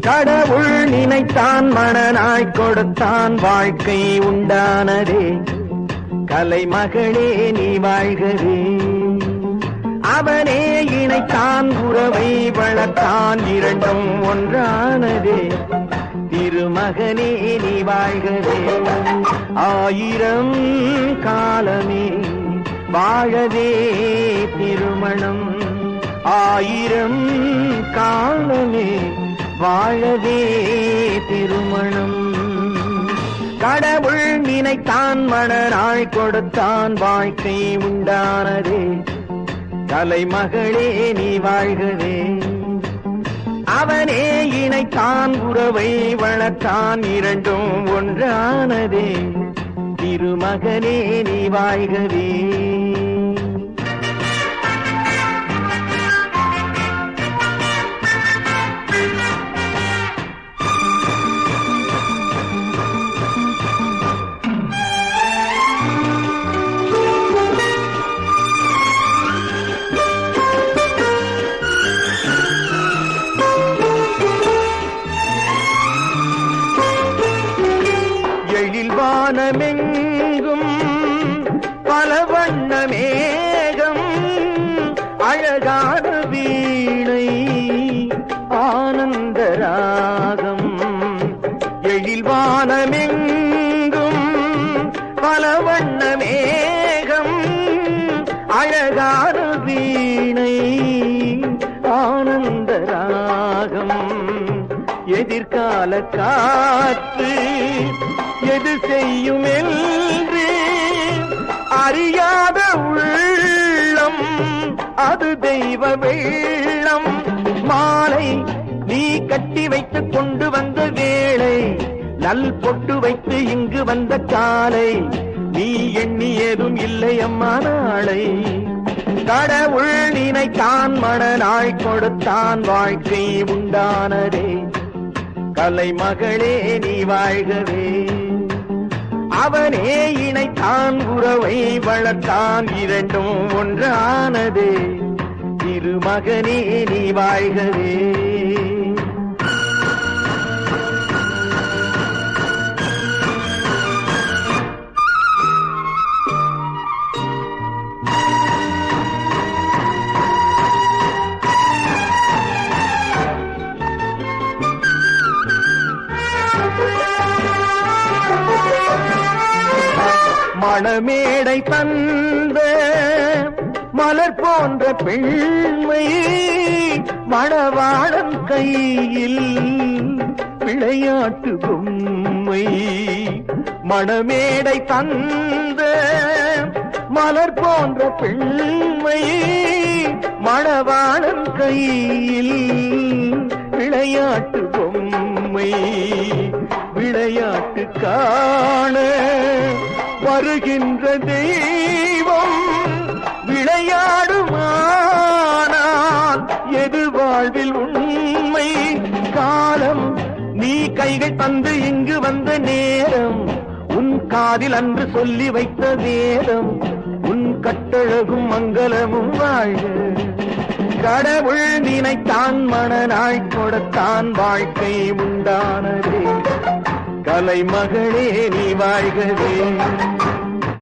கடவுள் நினைத்தான் மனநாய் கொடுத்தான் வாழ்க்கை உண்டானதே. கலை மகளே நீ வாழ்கவே. அவனே இணைத்தான் உறவை வளர்த்தான் இரண்டும் ஒன்றானதே. திருமகனே நீ வாழ்கவே. ஆயிரம் காலமே வாழவே திருமணம். ஆயிரம் காலமே வாழவே திருமணம். கடவுள் நினைத்தான் மணநாள் கொடுத்தான் வாழ்க்கை உண்டானதே. கலைமகளே நீ வாழ்கவே. அவனே இணைத்தான் உறவை வளர்த்தான் இரண்டும் ஒன்றானதே. திருமகனே நீ வாழ்கவே. ராகம் எழில் வானமெங்கும் பல வண்ண மேகம். அழகான வீணை ஆனந்த ராகம். எதிர்கால காற்று எது செய்யும் என்று அறியாத உள்ளம். அது தெய்வ வெள்ளம். மாலை கட்டி வைத்துக் கொண்டு வந்த வேளை நல் பொட்டு வைத்து இங்கு வந்த காலை நீ எண்ணியதும் இல்லை அம்மா நாளை. கடவுள் நினைத்தான் மனநாள் கொடுத்தான் வாழ்க்கை உண்டானதே. கலைமகளே நீ வாழ்கவே. அவனே இணைத்தான் உறவை வளர்த்தான் இரண்டும் ஒன்றானதே. திருமகனே நீ வாழ்கவே. மணமேடை தந்த மலர் போன்ற பெண்மை மணவாளன் கையில் விளையாட்டு பொம்மை மணமேடை தந்த மலர் போன்ற பெண்மை மணவாளன் கையில் விளையாட்டு பொம்மை விளையாட்டு காண வருகின்ற தெய்வம் விளையாடுமானால் எது வாழ்வில் உண்மை? காலம் நீ கைகள் தந்து இங்கு வந்த நேரம் உன் காதில் அன்று சொல்லி வைத்த வேதம் உன் கட்டழகும் மங்களமும் வாழ்க. கடவுள் நினைத்தான் மனநாள் கொடுத்தான் வாழ்க்கை உண்டானதே. கலை மகளே நீ வாழ்கவே.